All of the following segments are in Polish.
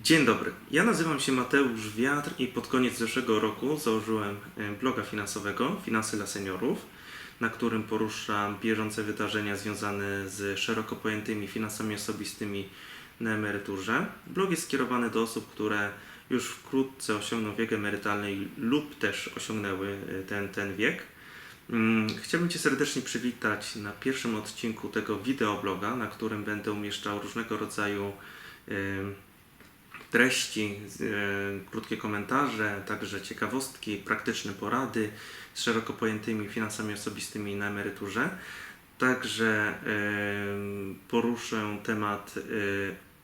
Dzień dobry. Ja nazywam się Mateusz Wiatr i pod koniec zeszłego roku założyłem bloga finansowego Finanse dla Seniorów, na którym poruszam bieżące wydarzenia związane z szeroko pojętymi finansami osobistymi na emeryturze. Blog jest skierowany do osób, które już wkrótce osiągną wiek emerytalny lub też osiągnęły e, ten, ten wiek. Mm, Chciałbym Cię serdecznie przywitać na pierwszym odcinku tego wideobloga, na którym będę umieszczał różnego rodzaju treści, e, krótkie komentarze, także ciekawostki, praktyczne porady z szeroko pojętymi finansami osobistymi na emeryturze. Także em, poruszę temat e,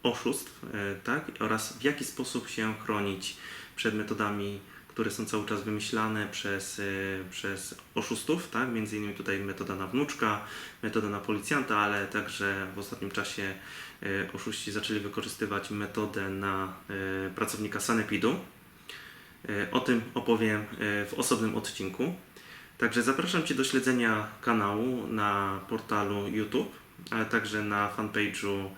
oszustw e, tak, oraz w jaki sposób się chronić przed metodami, które są cały czas wymyślane przez, e, przez oszustów, tak? między innymi tutaj metoda na wnuczka, metoda na policjanta, ale także w ostatnim czasie e, oszuści zaczęli wykorzystywać metodę na e, pracownika sanepidu. O tym opowiem w osobnym odcinku. Także zapraszam Cię do śledzenia kanału na portalu YouTube, ale także na fanpage'u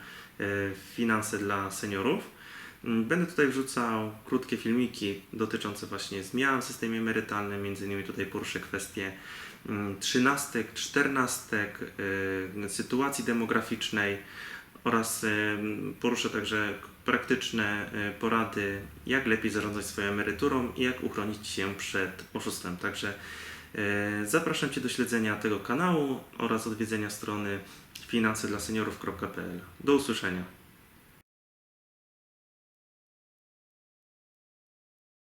Finanse dla Seniorów. Mm, Będę tutaj wrzucał krótkie filmiki dotyczące właśnie zmian w systemie emerytalnym, między innymi tutaj poruszę kwestie mm, trzynastek, czternastek, y, sytuacji demograficznej oraz y, poruszę także praktyczne y, porady, jak lepiej zarządzać swoją emeryturą i jak uchronić się przed oszustwem. Także zapraszam Cię do śledzenia tego kanału oraz odwiedzenia strony finansydlaseniorów.pl. Do usłyszenia.